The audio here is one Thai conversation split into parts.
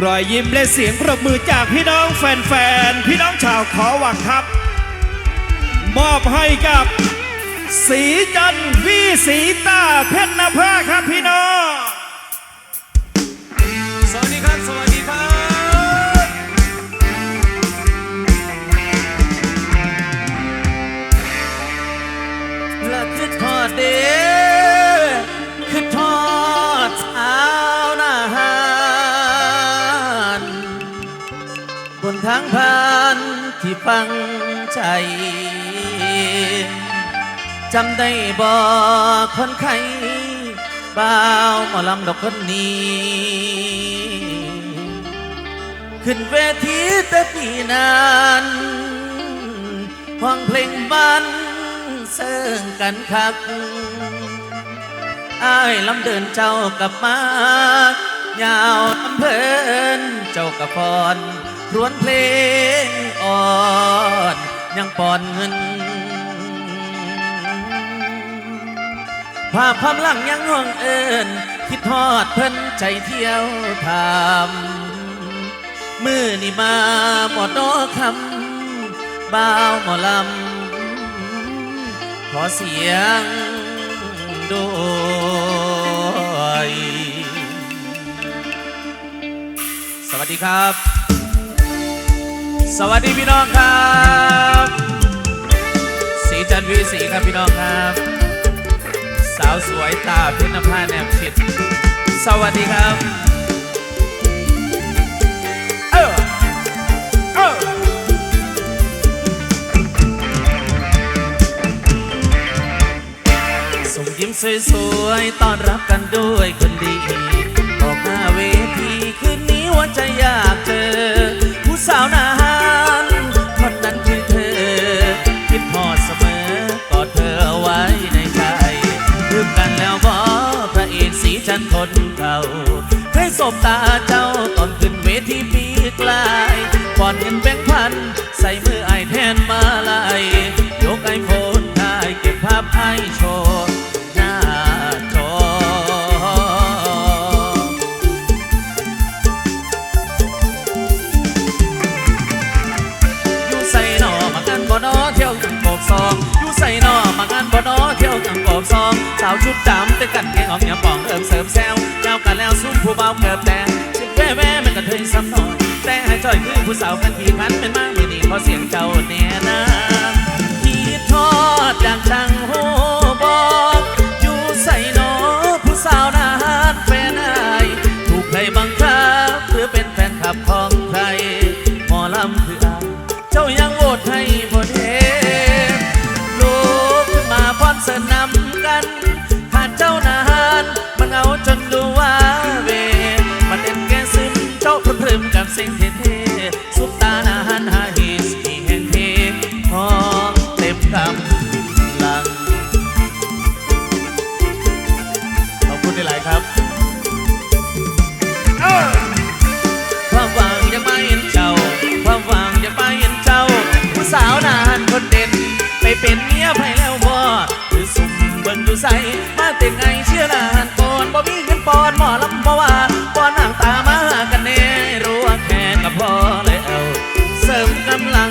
รอยยิ้มและเสียงปรบมือจากพี่น้องแฟนๆ พี่น้องชาวขอวังครับ มอบให้กับ สีจันทร์วีสีตาเพชรนภาครับพี่น้อง ทางผ่านที่ฟังใจจำได้บ่คนไข้บ่าวหมอลำดอกคนนี้ ขึ้นเวทีแต่ปีนั้นห้องเพลงบ้านเสิงกันคัก อ้ายลำเดินเจ้ากลับมา ยาวลำเพลินเจ้ากับพรรวนเพลงอ่อนยังปอนเงินภาพความหลังยังห่วงเอิญคิดทอดเพิ่นใจเที่ยวทำมือนี่มาหมดดอกคำบ่าวหมอลำขอเสียงด้วย วัสดีครับ สวัสดีพี่น้องครับ สีจันทร์วีสีครับพี่น้องครับ สาวสวยตาเพชรนภาแนบชิด สวัสดีครับเออเออส่งยิ้มสวยๆ ต้อนรับกันด้วยคนดี จะอยากเจอ ผู้สาวนานคนนั้นคือเธอ คิดพอดเสมอกอดเธอไว้ในใจลืมกันแล้วบอพระเอกสีจันทร์คนเก่าเคยสบตาเจ้าตอนขึ้นเวทีปีกลายก่อนเงินแบงค์พัน สาวชุดดำแต่กันเกงออกอย่าป่องเอิมเสริมแซวเจ้ากันแล้วซุ้มผู้เบาเกิบแต่สิแว่แว่มันก็เคยซ้ำหน่อยแต่ให้จ่อยคือผู้สาวกันทีพันเป็นมากมือนี้เพราะเสียงเจ้าแน่นะคิดทอดจากทางโหบ เป็นเมียไผแล้วบ่หรือสุ่มเบิ่งดูใสมาเต็งไงเชื่อนานก่อนบ่มีเงินปอนหมอลำบ่ว่าปอนนางตามาหากันแน่รู้ว่าแค่กับพอแล้วเสริมกำลัง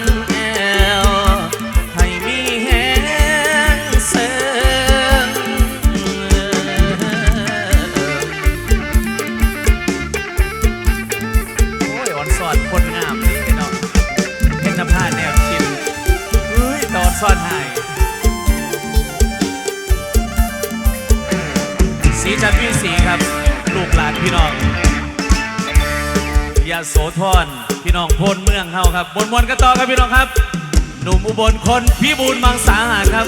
สีจันทร์พี่สีครับ ลูกหลานพี่น้องยาโสธรพี่น้องพลเมืองเฮาครับบนมวนกันต่อครับพี่น้องครับ หนุ่มอุบลคนพี่บูนมังสาหารครับ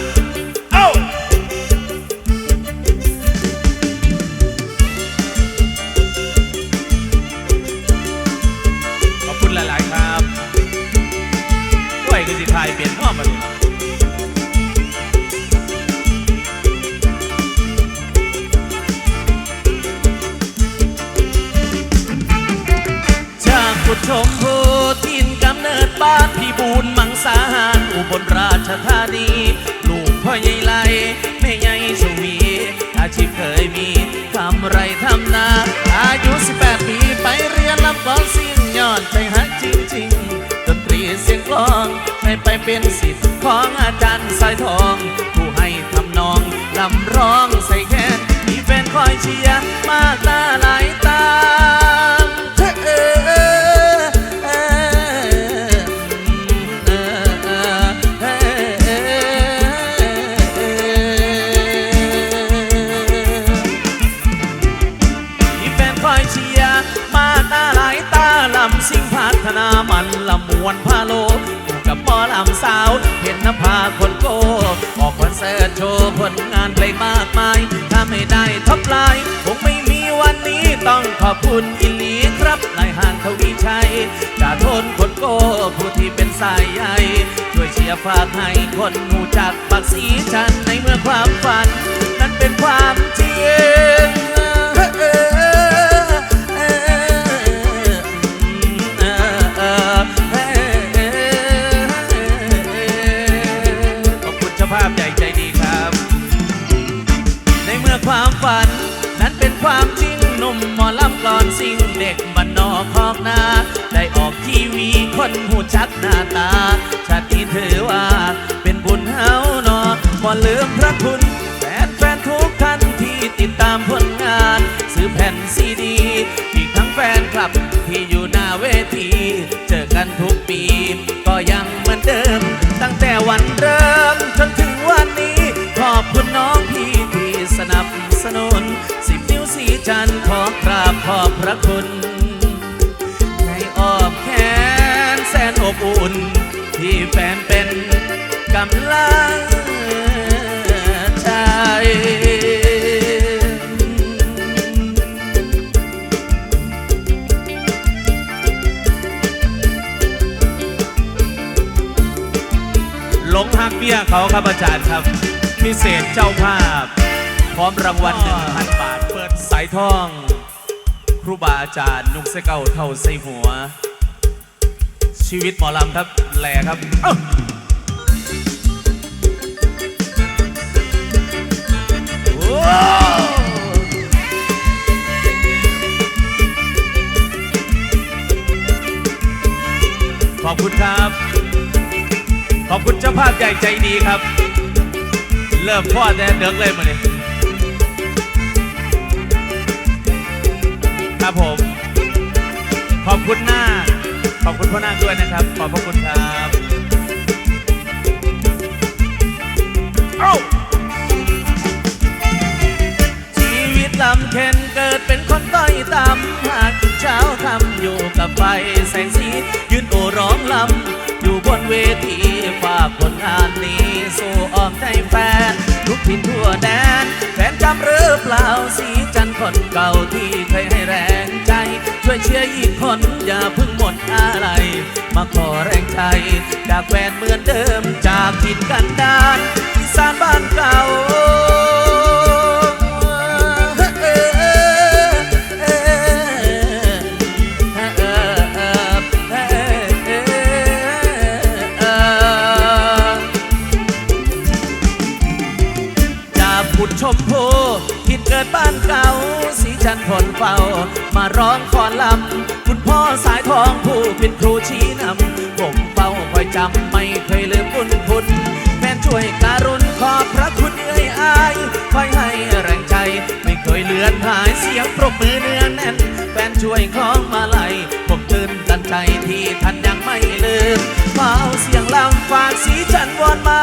บลราชธานี ลูกพ่อใหญ่ไรแม่ใหญ่ชวี อาชีพเคยมีทำไรทำนา อายุ 18 ปีไปเรียนลำก่อนสิ่งยอดใจฮักจริงๆ ดนตรีเสียงกลองให้ไปเป็นสิทธิ์ของอาจารย์สายทอง ผู้ให้ทำนองลำร้องใส่แค้นมีแฟนคอยเชียร์มากหน้าหลาย ไม่ได้ท็อปไลน์คงไม่มีวันนี้ต้องขอบคุณอิลีครับนายห่างทวีชัยจ่าทนคนโก้ผู้ที่เป็นสายใยช่วยเชียร์ฝากให้คนหูจักปักสีชันในเมื่อความฝัน คนหูจักหน้าตา ชาตินี้ถือว่า เป็นบุญเฮาเนอบ่ลืมพระคุณแฟนแฟนทุกท่านที่ติดตามผลงาน ซื้อแผ่นซีดีอีกทั้งแฟนคลับที่อยู่หน้าเวที เจอกันทุกปี ก็ยังเหมือนเดิม ตั้งแต่วันเริ่มจนถึงวันนี้ ขอบคุณน้องพี่ที่สนับสนุนสิบนิ้วสีจันทร์ขอกราบขอบพระคุณ แฟนเป็นกำลังใจหลงหักเมียเขาครับอาจารย์ครับ พิเศษเจ้าภาพ พร้อมรางวัลหนึ่งพันบาท เปิดสายทอง ครูบาอาจารย์ นุ่งเสอเก่าเท่าใส่หัว ชีวิตหมอลำครับแหล่ครับเอ้าโอ้ขอบคุณครับ ขอบคุณเจ้าภาพใหญ่ใจดีครับ เริ่มพ่อแต่เดิกเลยมาเนี่ยครับผม ขอบคุณหน้า ขอบคุณพ่อนาคด้วยนะครับ ขอบพระคุณครับเอ้าชีวิตลำเค็นเกิดเป็นคนต้อยต่ำหากเช้าทำอยู่กับไฟแสงสียืนโอร้องลำอยู่บนเวทีฝากผลงานนี้สู่อ้อมใจแฟนทุกทินทั่วแดนแฟนจำหรือเปล่าสีจันทร์คนเก่า ช่วยเชียร์อีกคนอย่าเพิ่งหมดอะไร มาขอแรงใจจากแฟนเหมือนเดิมจากถิ่นกันดานอีสานบ้านเก่าจากบุญชมพูทินเกิดบ้านเก่า สีจันทร์ผลเฝ้า มาร้องขอลำคุณพ่อสายท องผู้เป็นครูชี้นำผมเฝ้าคอยจำไม่เคยลืมบุญคุณแฟนช่วยการุณขอบพระคุณเอ่ยอายคอยให้แรงใจ ไม่เคยเลือนหายเสียงปรบมือเนื้อแน่นแฟนช่วยของมาลัยผมตื่นตันใจที่ท่านยังไม่ลืมมาเอาเสียงลำฝากสีจันวอนมา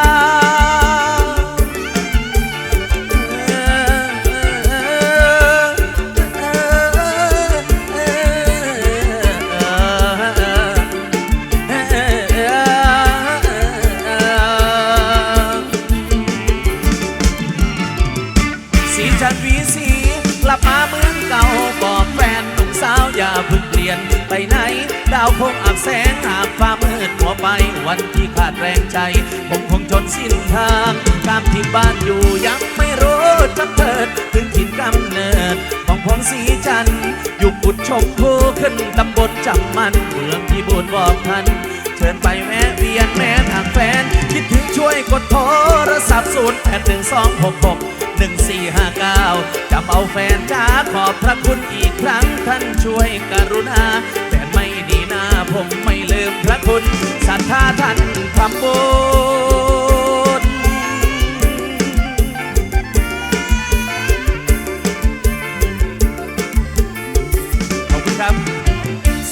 วีสีกลับมาเมืองเก่าบอกแฟนหนุ่มสาวอย่าเพิ่งเปลี่ยนไปไหน ดาวคงอับแสงหากฟ้ามืดหัวไป วันที่ขาดแรงใจ ผมคงจนสิ้นทางตามที่บ้านอยู่ยังไม่รู้จะเถิดถึงถิ่นกำเนิด ของผมสีจันอยู่กุดชมพูขึ้นตำบลจำมันเมืองที่บุญบอกทันเชิญไปแวะเวียนแม้ทางแฟน คิดถึงช่วยกดโทรศัพท์ศูนย์แปดหนึ่งสองหกหก 1459จำเอาแฟนจ้าขอบพระคุณอีกครั้งท่านช่วยกรุณาแต่ไม่ดีนะผมไม่ลืมพระคุณศรัทธาท่านทำบุญขอบคุณครับ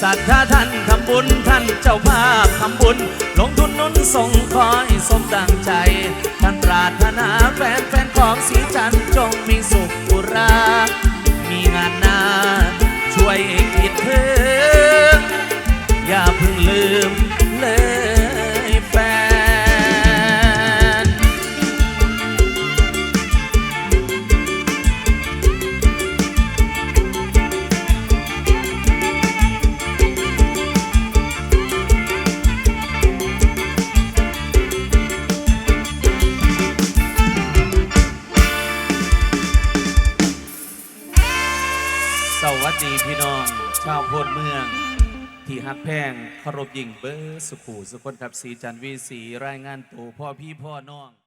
ศรัทธาท่านทำบุญท่านเจ้าภาพทำบุญ ลงทุนนุนส่งขอให้สมดังใจ รารถนาแฟนแฟนของสีจันทร์จงมีสุขอุรา หักแพงเคารพยิ่งเบอร์สุขูสุคนครับสีจันวีสีรายงานตัวพ่อพี่พ่อน้อง